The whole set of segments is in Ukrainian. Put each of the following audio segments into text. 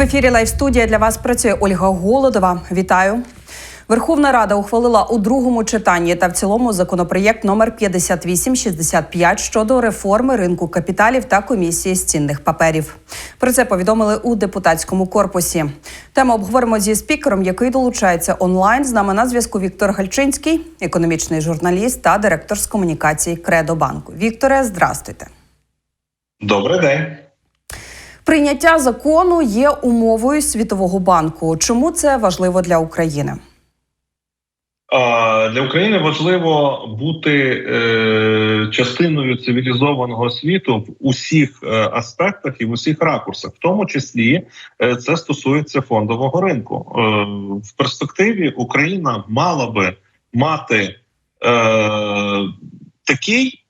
ефірі Лайв студія для вас працює Ольга Голодова. Вітаю. Верховна Рада ухвалила у другому читанні та в цілому законопроєкт номер 5865 щодо реформи ринку капіталів та комісії з цінних паперів. Про це повідомили у депутатському корпусі. Тему обговоримо зі спікером, який долучається онлайн. З нами на зв'язку Віктор Гальчинський, економічний журналіст та директор з комунікації Кредо банку. Вікторе, здрастуйте. Добрий день. Прийняття закону є умовою Світового банку. Чому це важливо для України? Для України важливо бути е, частиною цивілізованого світу в усіх е, аспектах і в усіх ракурсах, в тому числі е, це стосується фондового ринку. Е, в перспективі Україна мала би мати е, такий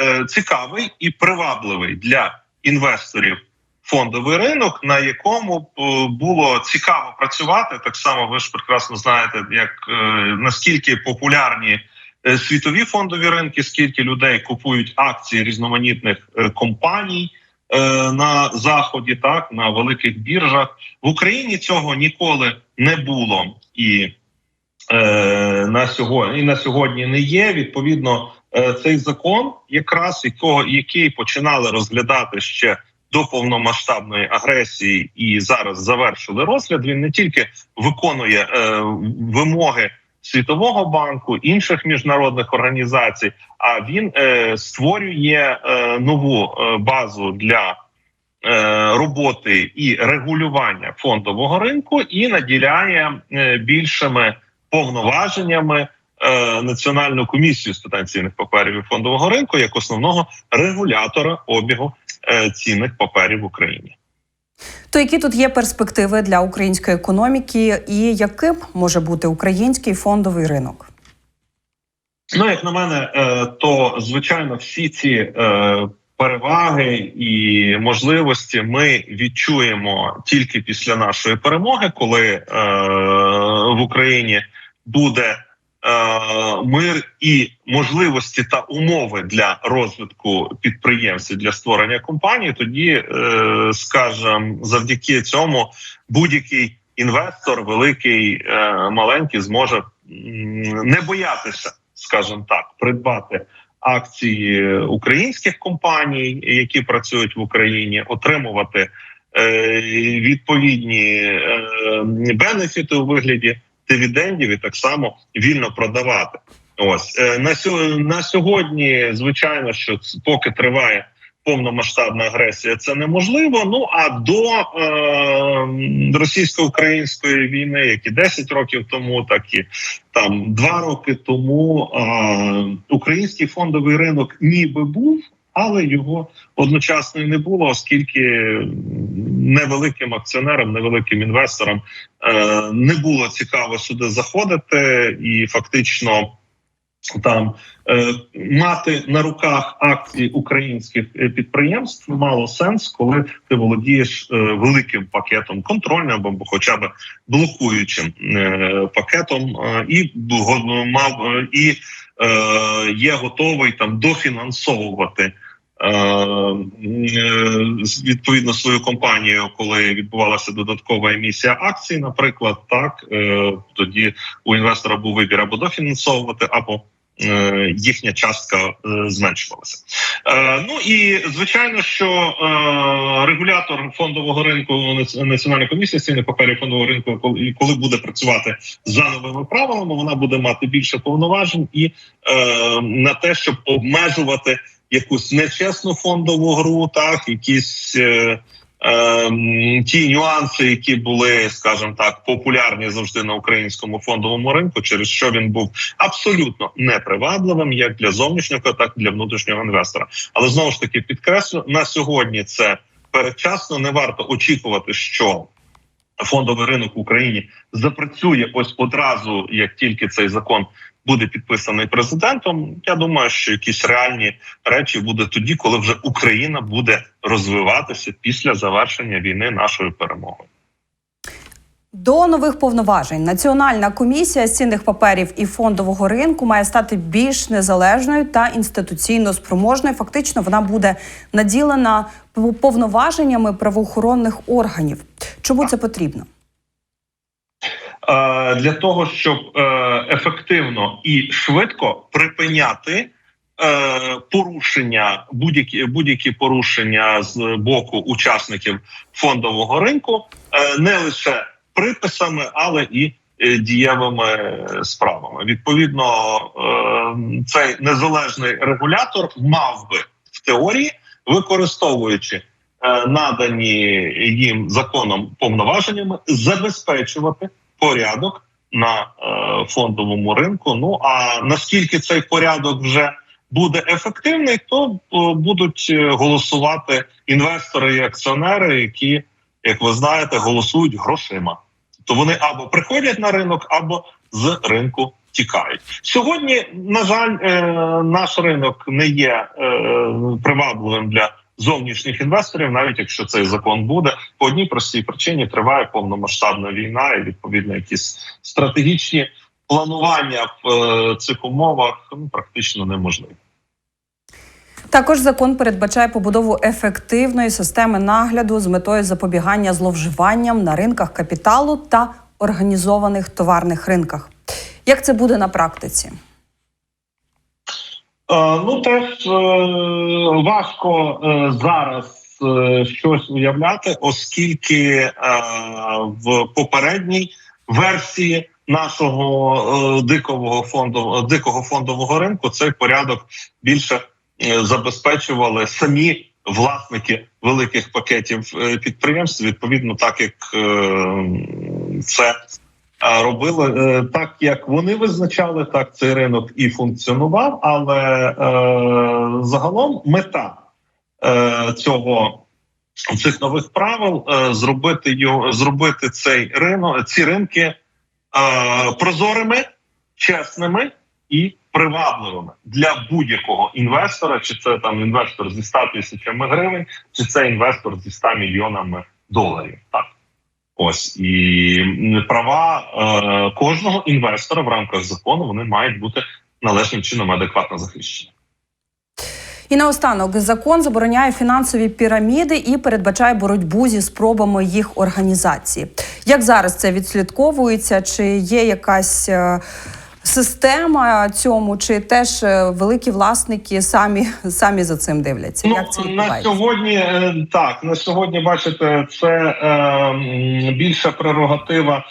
е, цікавий і привабливий для інвесторів фондовий ринок, на якому е, було цікаво працювати. Так само ви ж прекрасно знаєте, як е, наскільки популярні е, світові фондові ринки, скільки людей купують акції різноманітних компаній. На заході, так на великих біржах в Україні цього ніколи не було і е, на сьогодні і на сьогодні не є. Відповідно, е, цей закон, якраз якого який починали розглядати ще до повномасштабної агресії, і зараз завершили розгляд. Він не тільки виконує е, вимоги Світового банку інших міжнародних організацій, а він е, створює е, нову е, базу для. е, Роботи і регулювання фондового ринку і наділяє е, більшими повноваженнями е, Національну комісію з питань цінних паперів і фондового ринку як основного регулятора обігу цінних паперів в Україні. То які тут є перспективи для української економіки, і яким може бути український фондовий ринок? Ну, як на мене, е, то звичайно всі ці е, переваги і можливості ми відчуємо тільки після нашої перемоги, коли е, в Україні буде е, мир і можливості та умови для розвитку підприємств для створення компаній. Тоді, е, скажімо, завдяки цьому будь-який інвестор, великий, е, маленький, зможе не боятися скажімо так, придбати акції українських компаній, які працюють в Україні, отримувати е, відповідні е, бенефіти у вигляді дивідендів і так само вільно продавати. Ось е, на на сьогодні, звичайно, що поки триває повномасштабна агресія, це неможливо. Ну а до е, російсько-української війни, як і 10 років тому, так і там два роки тому, е, український фондовий ринок ніби був. Але його одночасно і не було, оскільки невеликим акціонерам, невеликим інвесторам е, не було цікаво сюди заходити, і фактично там е, мати на руках акції українських е, підприємств мало сенс, коли ти володієш е, великим пакетом контрольним або хоча б блокуючим е, пакетом, е, і мав е, і е, є готовий там дофінансовувати. Е, е, Відповідно свою компанію, коли відбувалася додаткова емісія акцій, наприклад, так е, тоді у інвестора був вибір або дофінансовувати, або їхня частка зменшувалася. Ну і звичайно, що регулятор фондового ринку Нац- Національної комісії з цінних паперів фондового ринку, коли- буде працювати за новими правилами, вона буде мати більше повноважень і на те, щоб обмежувати якусь нечесну фондову гру, так якісь. Е, ем, ті нюанси, які були, скажімо так, популярні завжди на українському фондовому ринку, через що він був абсолютно непривабливим як для зовнішнього, так і для внутрішнього інвестора. Але знову ж таки підкреслю на сьогодні це передчасно. Не варто очікувати, що фондовий ринок в Україні запрацює ось одразу, як тільки цей закон буде підписаний президентом. Я думаю, що якісь реальні речі буде тоді, коли вже Україна буде розвиватися після завершення війни нашою перемогою. До нових повноважень Національна комісія з цінних паперів і фондового ринку має стати більш незалежною та інституційно спроможною. Фактично, вона буде наділена повноваженнями правоохоронних органів. Чому це потрібно? Е, для того, щоб е, ефективно і швидко припиняти е, порушення, будь-які будь-які порушення з боку учасників фондового ринку, не лише приписами, але і дієвими справами. Відповідно, цей незалежний регулятор мав би в теорії, використовуючи надані їм законом повноваженнями, забезпечувати порядок на е, фондовому ринку. Ну а наскільки цей порядок вже буде ефективний, то е, будуть е, голосувати інвестори і акціонери, які, як ви знаєте, голосують грошима. То вони або приходять на ринок, або з ринку тікають. Сьогодні, на жаль, наш ринок не є привабливим для зовнішніх інвесторів, навіть якщо цей закон буде по одній простій причині триває повномасштабна війна, і відповідно якісь стратегічні планування в е, цих умовах ну, практично неможливі. Також закон передбачає побудову ефективної системи нагляду з метою запобігання зловживанням на ринках капіталу та організованих товарних ринках. Як це буде на практиці? Е, Ну теж е, важко е, зараз щось уявляти, оскільки в попередній версії нашого е, фонду дикого фондового ринку цей порядок більше забезпечували самі власники великих пакетів підприємств. Відповідно, так як це робили е, так, як вони визначали, так цей ринок і функціонував. Але е, загалом мета е, цього цих нових правил е, зробити його, зробити цей ринок, ці ринки е, прозорими, чесними і привабливими для будь-якого інвестора, чи це там інвестор зі 100 тисячами гривень, чи це інвестор зі 100 мільйонами доларів. Так. Ось і права е, кожного інвестора в рамках закону вони мають бути належним чином адекватно захищені. І наостанок закон забороняє фінансові піраміди і передбачає боротьбу зі спробами їх організації. Як зараз це відслідковується? Чи є якась е, система цьому, чи теж е, великі власники самі самі за цим дивляться? Як це Ну, на сьогодні е, так на сьогодні, бачите, це е, більша прерогатива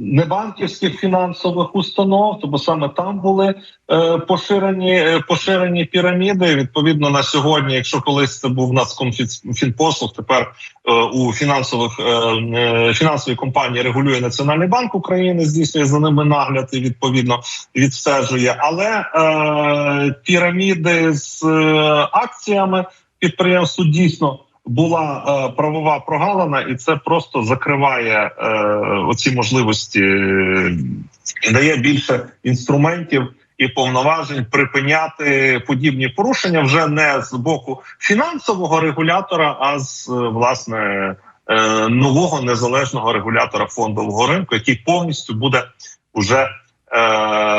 небанківських фінансових установ, тому саме там були е, поширені е, поширені піраміди. Відповідно, на сьогодні, якщо колись це був Нацкомфінпослуг, тепер е, у фінансових е, е, фінансові компанії регулює Національний банк України, здійснює за ними нагляд і відповідно відстежує. Але е, піраміди з е, акціями підприємству дійсно була е, правова прогалина, і це просто закриває е, оці можливості, е, дає більше інструментів. І повноважень припиняти подібні порушення вже не з боку фінансового регулятора, а з е, власне е, нового незалежного регулятора фондового ринку, який повністю буде уже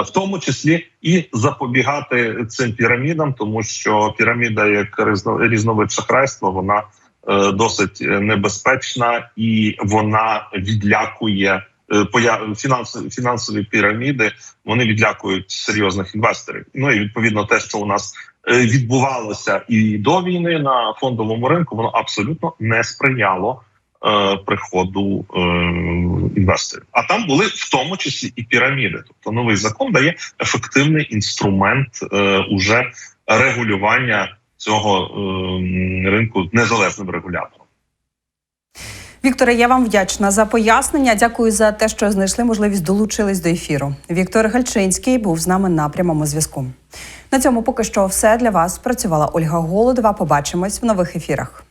в тому числі і запобігати цим пірамідам, тому що піраміда, як різно- різновид шахрайства, вона е, досить небезпечна і вона відлякує е, фінансові фінансові піраміди. Вони відлякують серйозних інвесторів. Ну і відповідно те, що у нас е, відбувалося і до війни на фондовому ринку, воно абсолютно не сприяло е, приходу е, інвесторів. А там були в тому числі і піраміди. Тобто новий закон дає ефективний інструмент е, уже регулювання цього е, ринку незалежним регулятором. Вікторе, я вам вдячна за пояснення. Дякую за те, що знайшли можливість долучились до ефіру. Віктор Гальчинський був з нами на прямому зв'язку. На цьому поки що все для вас. Працювала Ольга Голодова. Побачимось в нових ефірах.